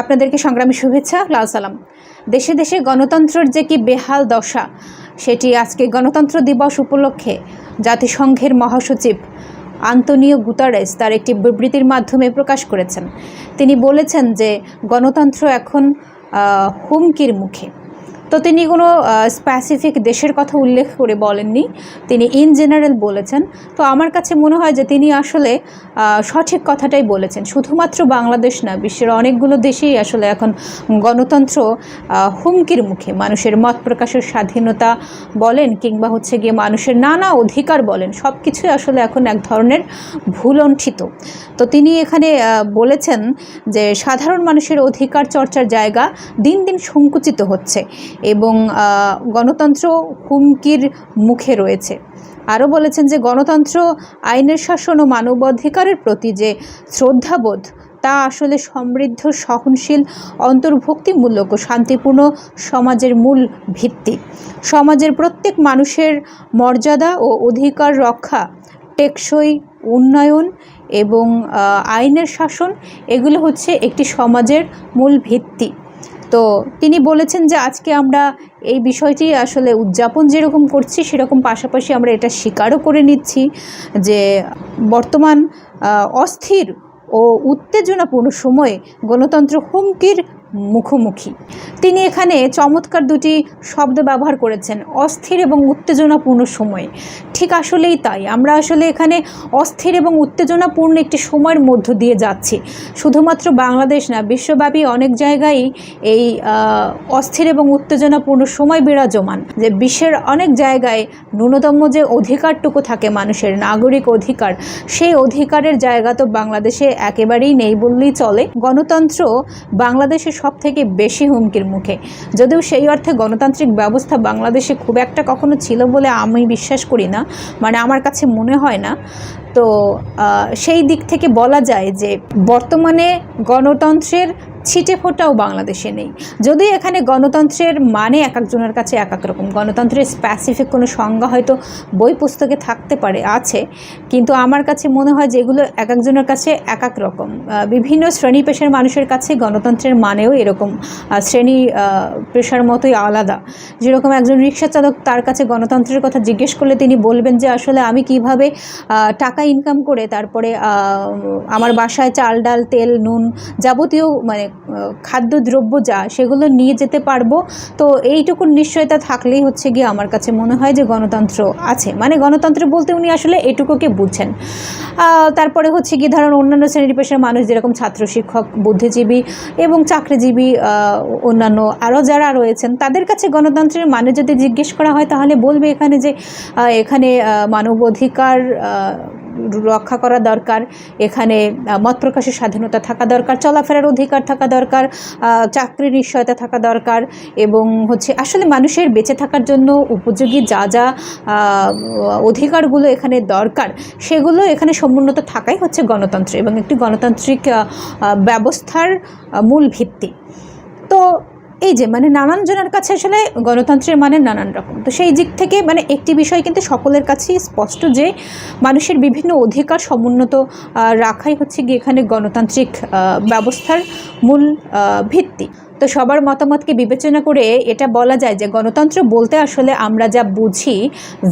আপনাদেরকে সংগ্রামী শুভেচ্ছা, লাল সালাম। দেশে দেশে গণতন্ত্রের যে কি বেহাল দশা, সেটি আজকে গণতন্ত্র দিবস উপলক্ষে জাতিসংঘের মহাসচিব আন্তনিও গুতারেস তার একটি বিবৃতির মাধ্যমে প্রকাশ করেছেন। তিনি বলেছেন যে গণতন্ত্র এখন হুমকির মুখে। তো তিনি কোনো স্পেসিফিক দেশের কথা উল্লেখ করে বলেননি। তিনি ইন জেনারেল বলেছেন। তো আমার কাছে মনে হয় যে তিনি আসলে সঠিক কথাটাই বলেছেন। শুধুমাত্র বাংলাদেশ না, বিশ্বের অনেকগুলো দেশেই আসলে এখন গণতন্ত্র হুমকির মুখে। মানুষের মত প্রকাশের স্বাধীনতা বলেন কিংবা হচ্ছে গিয়ে মানুষের নানা অধিকার বলেন সব কিছুই আসলে এখন এক ধরনের ভুলণ্ঠিত। তো তিনি এখানে বলেছেন যে সাধারণ মানুষের অধিকার চর্চার জায়গা দিন দিন সংকুচিত হচ্ছে। এবং গণতন্ত্র হুমকির মুখে রয়েছে। আরও বলেছেন যে গণতন্ত্র আইনের শাসন ও মানবাধিকারের প্রতি যে শ্রদ্ধাবোধ, তা আসলে সমৃদ্ধ, সহনশীল, অন্তর্ভুক্তিমূলক ও শান্তিপূর্ণ সমাজের মূল ভিত্তি। সমাজের প্রত্যেক মানুষের মর্যাদা ও অধিকার রক্ষা, টেকসই উন্নয়ন এবং আইনের শাসন, এগুলো হচ্ছে একটি সমাজের মূল ভিত্তি। তো তিনি বলেছেন যে আজকে আমরা এই বিষয়টি আসলে উদযাপন যেরকম করছি, সেরকম পাশাপাশি আমরা এটা স্বীকারও করে নিচ্ছি যে বর্তমান অস্থির ও উত্তেজনাপূর্ণ সময়ে গণতন্ত্র হুমকির মুখোমুখি। তিনি এখানে চমৎকার দুটি শব্দ ব্যবহার করেছেন, অস্থির এবং উত্তেজনাপূর্ণ সময়ে। ঠিক আসলেই তাই। আমরা আসলে এখানে অস্থির এবং উত্তেজনাপূর্ণ একটি সময়ের মধ্য দিয়ে যাচ্ছি। শুধুমাত্র বাংলাদেশ না, বিশ্বব্যাপী অনেক জায়গায় এই অস্থির এবং উত্তেজনাপূর্ণ সময় বিরাজমান। যে বিশ্বের অনেক জায়গায় ন্যূনতম যে অধিকারটুকু থাকে মানুষের, নাগরিক অধিকার, সেই অধিকারের জায়গা তো বাংলাদেশে একেবারেই নেই বললেই চলে। গণতন্ত্র বাংলাদেশে সব থেকে বেশি হুমকির মুখে। যদিও সেই অর্থে গণতান্ত্রিক ব্যবস্থা বাংলাদেশে খুব একটা কখনো ছিল বলে আমি বিশ্বাস করি না। মানে আমার কাছে মনে হয় না। তো সেই দিক থেকে বলা যায় যে বর্তমানে গণতন্ত্রের ছিটে ফোটাও বাংলাদেশে নেই। যদি এখানে গণতন্ত্রের মানে এক একজনের কাছে এক এক রকম। গণতন্ত্রের স্পেসিফিক কোনো সংজ্ঞা হয়তো বই পুস্তকে থাকতে পারে, আছে। কিন্তু আমার কাছে মনে হয় যেগুলো এক একজনের কাছে এক এক রকম। বিভিন্ন শ্রেণি পেশার মানুষের কাছে গণতন্ত্রের মানেও এরকম। শ্রেণি পেশার মতোই আলাদা। যেরকম একজন রিক্সা চালক তার কাছে গণতন্ত্রের কথা জিজ্ঞেস করলে তিনি বলবেন যে, আসলে আমি কীভাবে টাকা ইনকাম করে তারপরে আমার বাসায় চাল, ডাল, তেল, নুন যাবতীয় মানে খাদ্যদ্রব্য যা, সেগুলো নিয়ে যেতে পারব। তো এইটুকু নিশ্চয়তা থাকলেই হচ্ছে গিয়ে আমার কাছে মনে হয় যে গণতন্ত্র আছে। মানে গণতন্ত্র বলতে উনি আসলে এটুকুকে বুঝছেন। তারপরে হচ্ছে গিয়ে ধরুন অন্যান্য শ্রেণির পেশার মানুষ, যেরকম ছাত্র শিক্ষক, বুদ্ধিজীবী এবং চাকরিজীবী অন্যান্য আরও যারা রয়েছেন, তাদের কাছে গণতন্ত্রের মানে যদি জিজ্ঞেস করা হয়, তাহলে বলবে এখানে যে এখানে মানবাধিকার রক্ষা করা দরকার, এখানে মত প্রকাশের স্বাধীনতা থাকা দরকার, চলাফেরার অধিকার থাকা দরকার চাকরির নিশ্চয়তা থাকা দরকার এবং হচ্ছে আসলে মানুষের বেঁচে থাকার জন্য উপযোগী যা যা অধিকারগুলো এখানে দরকার, সেগুলো এখানে সমুন্নত থাকাই হচ্ছে গণতন্ত্র এবং একটি গণতান্ত্রিক ব্যবস্থার মূল ভিত্তি। তো এই যে মানে নানান জনের কাছে আসলে গণতন্ত্রের মানে নানান রকম। তো সেই দিক থেকে মানে একটি বিষয় কিন্তু সকলের কাছেই স্পষ্ট যে, মানুষের বিভিন্ন অধিকার সমুন্নত রাখাই হচ্ছে গিয়ে এখানে গণতান্ত্রিক ব্যবস্থার মূল ভিত্তি। তো সবার মতামতকে বিবেচনা করে এটা বলা যায় যে, গণতন্ত্র বলতে আসলে আমরা যা বুঝি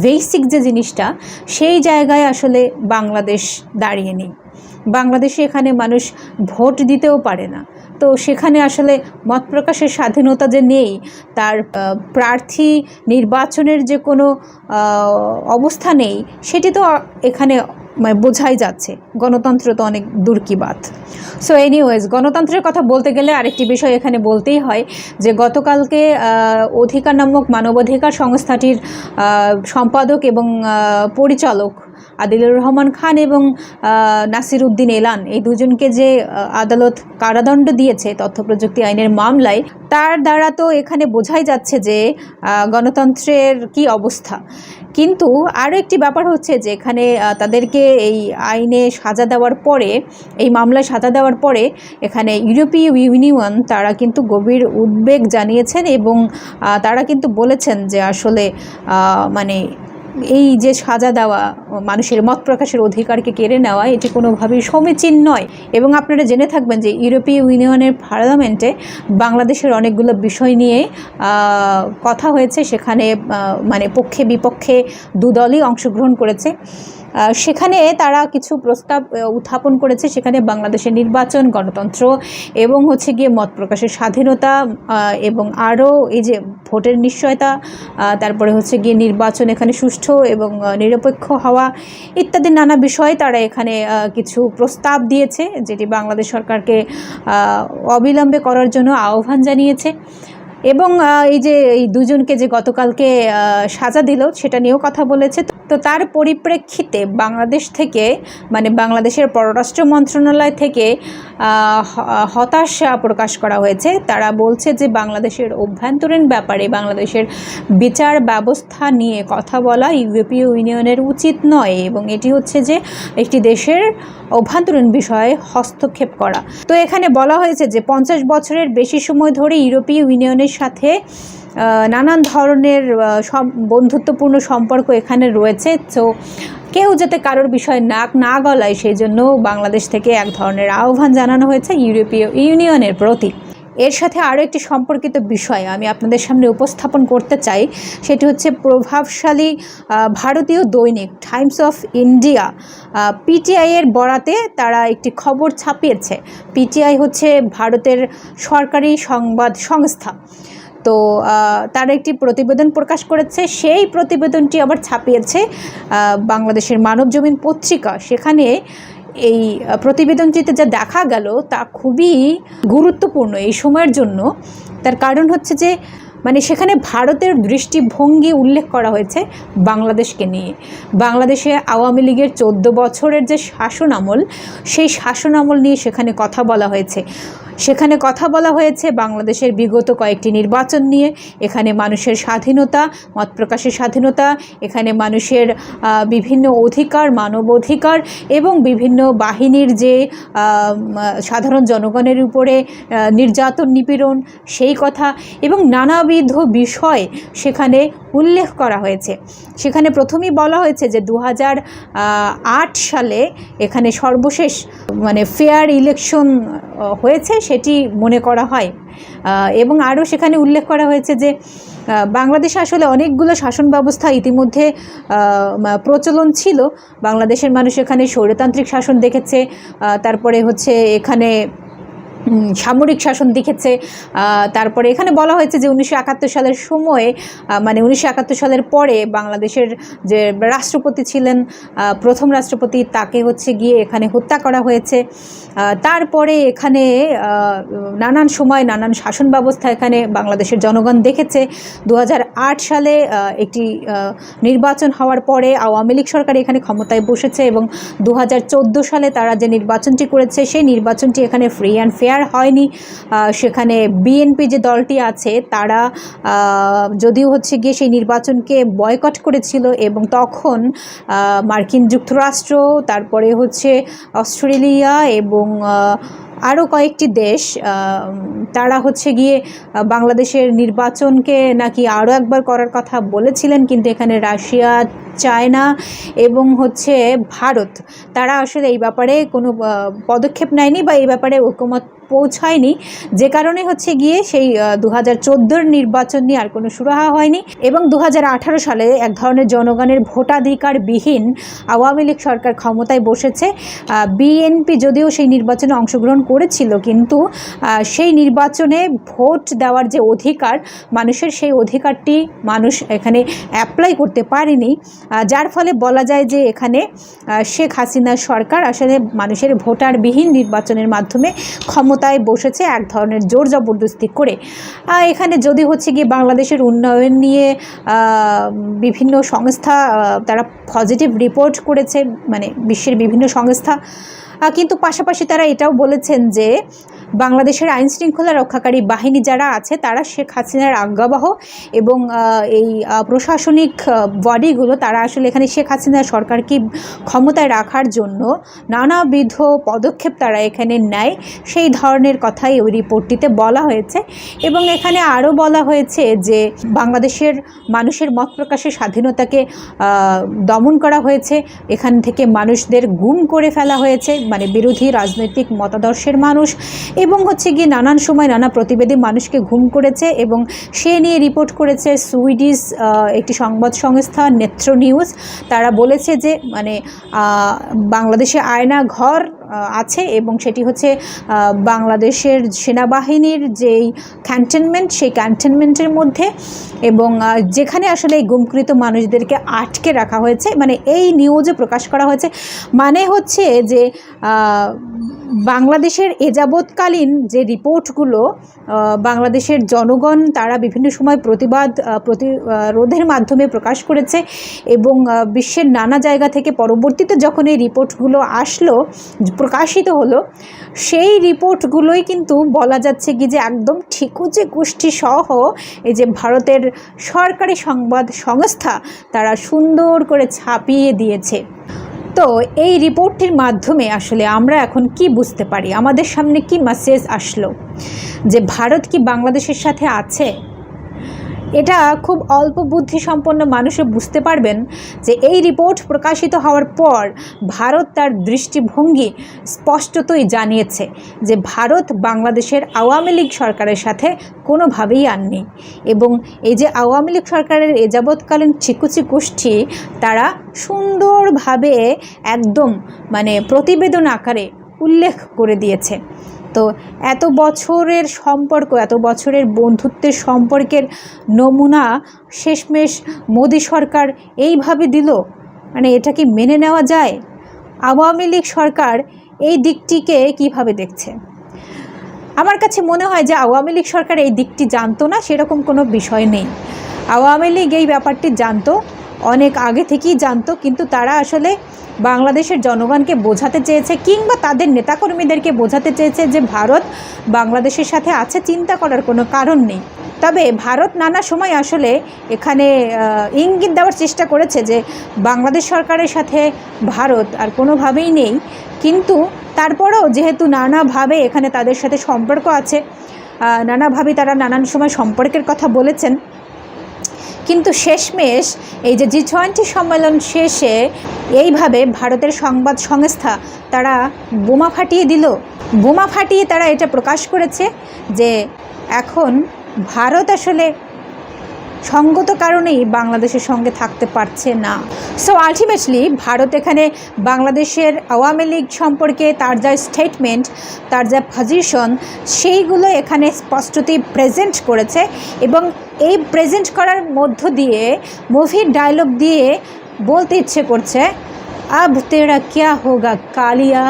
বেসিক যে জিনিসটা, সেই জায়গায় আসলে বাংলাদেশ দাঁড়িয়ে নেই। বাংলাদেশে এখানে মানুষ ভোট দিতেও পারে না। তো সেখানে আসলে মত প্রকাশের স্বাধীনতা যে নেই, তার প্রার্থী নির্বাচনের যে কোনো অবস্থা নেই, সেটি তো এখানে মানে বোঝাই যাচ্ছে। গণতন্ত্র তো অনেক দূর কি বাত। সো এনিওয়েজ গণতন্ত্রের কথা বলতে গেলে আরেকটি বিষয় এখানে বলতেই হয় যে গতকালকে অধিকার নামক মানবাধিকার সংস্থাটির সম্পাদক এবং পরিচালক আদিলুর রহমান খান এবং নাসির উদ্দিন এলান, এই দুজনকে যে আদালত কারাদণ্ড দিয়েছে তথ্য প্রযুক্তি আইনের মামলায়, তার দ্বারা তো এখানে বোঝাই যাচ্ছে যে গণতন্ত্রের কি অবস্থা। কিন্তু আরও একটি ব্যাপার হচ্ছে যে, এখানে তাদেরকে এই আইনে সাজা দেওয়ার পরে, এই মামলায় সাজা দেওয়ার পরে, এখানে ইউরোপীয় ইউনিয়ন, তারা কিন্তু গভীর উদ্বেগ জানিয়েছেন এবং তারা কিন্তু বলেছেন যে আসলে মানে এই যে সাজা দেওয়া, মানুষের মত প্রকাশের অধিকারকে কেড়ে নেওয়া, এটি কোনোভাবেই সমীচীন নয়। এবং আপনারা জেনে থাকবেন যে ইউরোপীয় ইউনিয়নের পার্লামেন্টে বাংলাদেশের অনেকগুলো বিষয় নিয়ে কথা হয়েছে। সেখানে মানে পক্ষে বিপক্ষে দুদলই অংশগ্রহণ করেছে। সেখানে তারা কিছু প্রস্তাব উত্থাপন করেছে। সেখানে বাংলাদেশের নির্বাচন, গণতন্ত্র এবং হচ্ছে গিয়ে মত প্রকাশের স্বাধীনতা এবং আরও এই যে ভোটের নিশ্চয়তা তারপরে হচ্ছে গিয়ে নির্বাচন এখানে সুষ্ঠু এবং নিরপেক্ষ হওয়া ইত্যাদি নানা বিষয়ে তারা এখানে কিছু প্রস্তাব দিয়েছে, যেটি বাংলাদেশ সরকারকে অবিলম্বে করার জন্য আহ্বান জানিয়েছে। এবং এই যে এই দুজনকে যে গতকালকে সাজা দিল, সেটা নিয়েও কথা বলেছে। তো তার পরিপ্রেক্ষিতে বাংলাদেশ থেকে মানে বাংলাদেশের পররাষ্ট্র মন্ত্রণালয় থেকে হতাশা প্রকাশ করা হয়েছে। তারা বলছে যে বাংলাদেশের অভ্যন্তরীণ ব্যাপারে বাংলাদেশের বিচার ব্যবস্থা নিয়ে কথা বলা ইউরোপীয় ইউনিয়নের উচিত নয় এবং এটি হচ্ছে যে একটি দেশের অভ্যন্তরীণ বিষয়ে হস্তক্ষেপ করা। তো এখানে বলা হয়েছে যে পঞ্চাশ বছরের বেশি সময় ধরে ইউরোপীয় ইউনিয়নের সাথে নানান ধরনের বন্ধুত্বপূর্ণ সম্পর্ক এখানে রয়েছে। তো কেউ যাতে কারোর বিষয়ে নাক না গলায় সেই জন্য বাংলাদেশ থেকে এক ধরনের আহ্বান জানানো হয়েছে ইউরোপীয় ইউনিয়নের প্রতি। এর সাথে আরও একটি সম্পর্কিত বিষয় আমি আপনাদের সামনে উপস্থাপন করতে চাই। সেটি হচ্ছে প্রভাবশালী ভারতীয় দৈনিক টাইমস অফ ইন্ডিয়া পিটিআই এর বরাতে তারা একটি খবর ছাপিয়েছে। পিটিআই হচ্ছে ভারতের সরকারি সংবাদ সংস্থা। তো তার একটি প্রতিবেদন প্রকাশ করেছে। সেই প্রতিবেদনটি আবার ছাপিয়েছে বাংলাদেশের মানব জমিন পত্রিকা। সেখানে এই প্রতিবেদনটিতে যা দেখা গেল তা খুবই গুরুত্বপূর্ণ এই সময়ের জন্য। তার কারণ হচ্ছে যে মানে সেখানে ভারতের দৃষ্টিভঙ্গি উল্লেখ করা হয়েছে বাংলাদেশকে নিয়ে। বাংলাদেশে আওয়ামী লীগের চোদ্দ বছরের যে শাসন আমল, সেই শাসন আমল নিয়ে সেখানে কথা বলা হয়েছে। সেখানে কথা বলা হয়েছে, বাংলাদেশের বিগত কয়েকটি নির্বাচন নিয়ে। এখানে মানুষের স্বাধীনতা, মত প্রকাশের স্বাধীনতা, এখানে মানুষের বিভিন্ন অধিকার, মানব অধিকার এবং বিভিন্ন বাহিনীর যে সাধারণ জনগণের উপরে নির্যাতন, নিপীড়ন সেই কথা এবং নানাবিধ বিষয় সেখানে উল্লেখ করা হয়েছে। সেখানে প্রথমেই বলা হয়েছে যে দু সালে এখানে সর্বশেষ মানে ফেয়ার ইলেকশন হয়েছে। সেটি মনে করা হয়। এবং আরও সেখানে উল্লেখ করা হয়েছে যে বাংলাদেশে আসলে অনেকগুলো শাসন ব্যবস্থা ইতিমধ্যে প্রচলন ছিল। বাংলাদেশের মানুষ এখানে স্বৈরতান্ত্রিক শাসন দেখেছে। তারপরে হচ্ছে এখানে সামরিক শাসন দেখেছে। তারপরে এখানে বলা হয়েছে যে উনিশশো একাত্তর সালের সময়ে মানে উনিশশো একাত্তর সালের পরে বাংলাদেশের যে রাষ্ট্রপতি ছিলেন প্রথম রাষ্ট্রপতি, তাকে হচ্ছে গিয়ে এখানে হত্যা করা হয়েছে। তারপরে এখানে নানান সময় নানান শাসন ব্যবস্থা এখানে বাংলাদেশের জনগণ দেখেছে। দু হাজার আট সালে একটি নির্বাচন হওয়ার পরে আওয়ামী লীগ সরকার এখানে ক্ষমতায় বসেছে এবং দু হাজার চোদ্দ সালে তারা যে নির্বাচনটি করেছে, সেই নির্বাচনটি এখানে ফ্রি অ্যান্ড ফেয়ার হয়নি। সেখানে বিএনপি যে দলটি আছে, তারা যদিও হচ্ছে গিয়ে সেই নির্বাচনকে বয়কট করেছিল এবং তখন মার্কিন যুক্তরাষ্ট্র, তারপরে হচ্ছে অস্ট্রেলিয়া এবং আরও কয়েকটি দেশ তারা হচ্ছে গিয়ে বাংলাদেশের নির্বাচনকে নাকি আরও একবার করার কথা বলেছিলেন, কিন্তু এখানে রাশিয়া, চায়না এবং হচ্ছে ভারত, তারা আসলে এই ব্যাপারে কোনো পদক্ষেপ নেয়নি বা এই ব্যাপারে ঐকমত পৌঁছায়নি। যে কারণে হচ্ছে গিয়ে সেই দু হাজার নির্বাচন নিয়ে আর কোনো সুরাহা হয়নি এবং দু হাজার আঠারো সালে এক ধরনের জনগণের ভোটাধিকারবিহীন আওয়ামী লীগ সরকার ক্ষমতায় বসেছে। বিএনপি যদিও সেই নির্বাচনে অংশগ্রহণ করেছিল কিন্তু সেই নির্বাচনে ভোট দেওয়ার যে অধিকার, মানুষের সেই অধিকারটি মানুষ এখানে অ্যাপ্লাই করতে পারেনি। যার ফলে বলা যায় যে এখানে শেখ হাসিনার সরকার আসলে মানুষের ভোটারবিহীন নির্বাচনের মাধ্যমে ক্ষমতায় বসেছে, এক ধরনের জোর জবরদস্তি করে। এখানে যদি হচ্ছে গিয়ে বাংলাদেশের উন্নয়ন নিয়ে বিভিন্ন সংস্থা তারা পজিটিভ রিপোর্ট করেছে মানে বিশ্বের বিভিন্ন সংস্থা কিন্তু পাশাপাশি তারা এটাও বলেছেন যে বাংলাদেশের আইন শৃঙ্খলা রক্ষাকারী বাহিনী যারা আছে, তারা শেখ হাসিনার আজ্ঞাবহ এবং এই প্রশাসনিক বডিগুলো তারা আসলে এখানে শেখ হাসিনা সরকারকে ক্ষমতায় রাখার জন্য নানাবিধ পদক্ষেপ তারা এখানে নেয়। সেই ধরনের কথাই ওই রিপোর্টটিতে বলা হয়েছে এবং এখানে আরও বলা হয়েছে যে বাংলাদেশের মানুষের মত প্রকাশের স্বাধীনতাকে দমন করা হয়েছে। এখান থেকে মানুষদের গুম করে ফেলা হয়েছে। মানে বিরোধী রাজনৈতিক মতাদর্শের মানুষ এবং হচ্ছে গিয়ে নানান সময় নানা প্রতিবেদী মানুষকে ঘুম করেছে এবং সে নিয়ে রিপোর্ট করেছে সুইডিশ একটি সংবাদ সংস্থা নেত্র নিউজ তারা বলেছে যে মানে বাংলাদেশে আয়না ঘর আছে এবং সেটি হচ্ছে বাংলাদেশের সেনাবাহিনীর যেই ক্যান্টনমেন্ট সেই ক্যান্টনমেন্টের মধ্যে এবং যেখানে আসলে এই গুমকৃত মানুষদেরকে আটকে রাখা হয়েছে। মানে এই নিউজে প্রকাশ করা হয়েছে। মানে হচ্ছে যে বাংলাদেশের এযাবৎকালীন যে রিপোর্টগুলো বাংলাদেশের জনগণ তারা বিভিন্ন সময় প্রতিবাদ প্রতিরোধের মাধ্যমে প্রকাশ করেছে এবং বিশ্বের নানা জায়গা থেকে পরবর্তীতে যখন এই রিপোর্টগুলো আসলো, প্রকাশিত হলো, সেই রিপোর্টগুলোই কিন্তু বলা যাচ্ছে কি যে একদম ঠিকুচে গোষ্ঠী সহ এই যে ভারতের সরকারি সংবাদ সংস্থা তারা সুন্দর করে ছাপিয়ে দিয়েছে। তো এই রিপোর্টটির মাধ্যমে আসলে আমরা এখন কি বুঝতে পারি? আমাদের সামনে কি মেসেজ আসলো? যে ভারত কি বাংলাদেশের সাথে আছে? এটা খুব অল্প বুদ্ধি সম্পন্ন মানুষে বুঝতে পারবেন যে এই রিপোর্ট প্রকাশিত হওয়ার পর ভারত তার দৃষ্টিভঙ্গি স্পষ্টতই জানিয়েছে যে ভারত বাংলাদেশের আওয়ামী লীগ সরকারের সাথে কোনোভাবেই আননি এবং এই যে আওয়ামী লীগ সরকারের এ যাবৎকালীন চিকুচি গোষ্ঠী, তারা সুন্দরভাবে একদম মানে প্রতিবেদন আকারে উল্লেখ করে দিয়েছে। তো এত বছরের সম্পর্ক, এত বছরের বন্ধুত্বের সম্পর্কের নমুনা শেষমেশ মোদী সরকার এইভাবে দিল? মানে এটা কি মেনে নেওয়া যায়? আওয়ামী লীগ সরকার এই দিকটিকে কীভাবে দেখছে? আমার কাছে মনে হয় যে আওয়ামী লীগ সরকার এই দিকটি জানতো না, সেরকম কোনো বিষয় নেই। আওয়ামী লীগ এই ব্যাপারটি জানতো অনেক আগে থেকেই জানতো, কিন্তু তারা আসলে বাংলাদেশের জনগণকে বোঝাতে চেয়েছে কিংবা তাদের নেতাকর্মীদেরকে বোঝাতে চেয়েছে যে ভারত বাংলাদেশের সাথে আছে চিন্তা করার কোনো কারণ নেই। তবে ভারত নানা সময় আসলে এখানে ইঙ্গিত দেওয়ার চেষ্টা করেছে যে বাংলাদেশ সরকারের সাথে ভারত আর কোনোভাবেই নেই। কিন্তু তারপরেও যেহেতু নানাভাবে এখানে তাদের সাথে সম্পর্ক আছে নানাভাবে তারা নানান সময় সম্পর্কের কথা বলেছেন কিন্তু শেষমেশ এই যে জি টোয়েন্টি সম্মেলন শেষে এইভাবে ভারতের সংবাদ সংস্থা তারা বোমা ফাটিয়ে দিল। বোমা ফাটিয়ে তারা এটা প্রকাশ করেছে যে এখন ভারত আসলে সঙ্গত কারণেই বাংলাদেশের সঙ্গে থাকতে পারছে না। সো আলটিমেটলি ভারত এখানে বাংলাদেশের আওয়ামী লীগ সম্পর্কে তার যা স্টেটমেন্ট তার যা পজিশন সেইগুলো এখানে স্পষ্টতই প্রেজেন্ট করেছে এবং এই প্রেজেন্ট করার মধ্য দিয়ে মুভির ডায়লগ দিয়ে বলতে ইচ্ছে করছে, আব তেরা ক্যা হোগা কালিয়া?